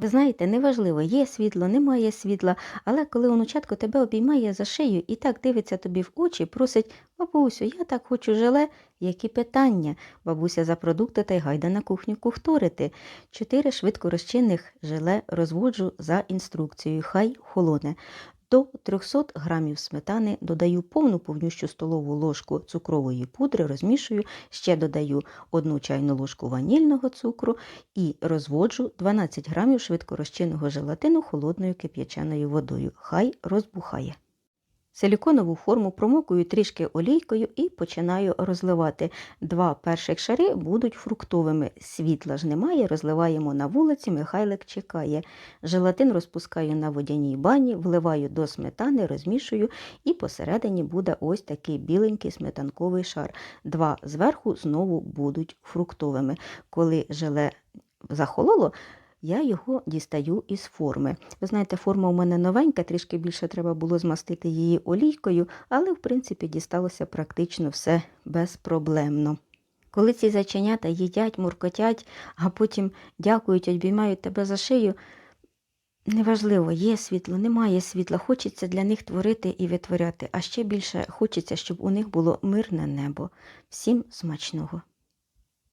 Ви знаєте, неважливо, є світло, немає світла, але коли онучатко тебе обіймає за шию і так дивиться тобі в очі, просить бабусю, я так хочу желе. Які питання? Бабуся за продукти та й гайда на кухню кухторити. Чотири швидкорозчинних желе розводжу за інструкцією, хай холоне. До 300 грамів сметани додаю повну повнющу столову ложку цукрової пудри, розмішую, ще додаю одну чайну ложку ванільного цукру і розводжу 12 грамів швидкорозчинного желатину холодною кип'яченою водою. Хай розбухає. Силіконову форму промокую трішки олійкою і починаю розливати. Два перших шари будуть фруктовими. Світла ж немає, розливаємо на вулиці, Михайлик чекає. Желатин розпускаю на водяній бані, вливаю до сметани, розмішую, і посередині буде ось такий біленький сметанковий шар. Два зверху знову будуть фруктовими. Коли желе захололо, я його дістаю із форми. Ви знаєте, форма у мене новенька, трішки більше треба було змастити її олійкою, але в принципі дісталося практично все безпроблемно. Коли ці зайченята їдять, муркотять, а потім дякують, обіймають тебе за шию, неважливо, є світло, немає світла, хочеться для них творити і витворяти, а ще більше хочеться, щоб у них було мирне небо. Всім смачного!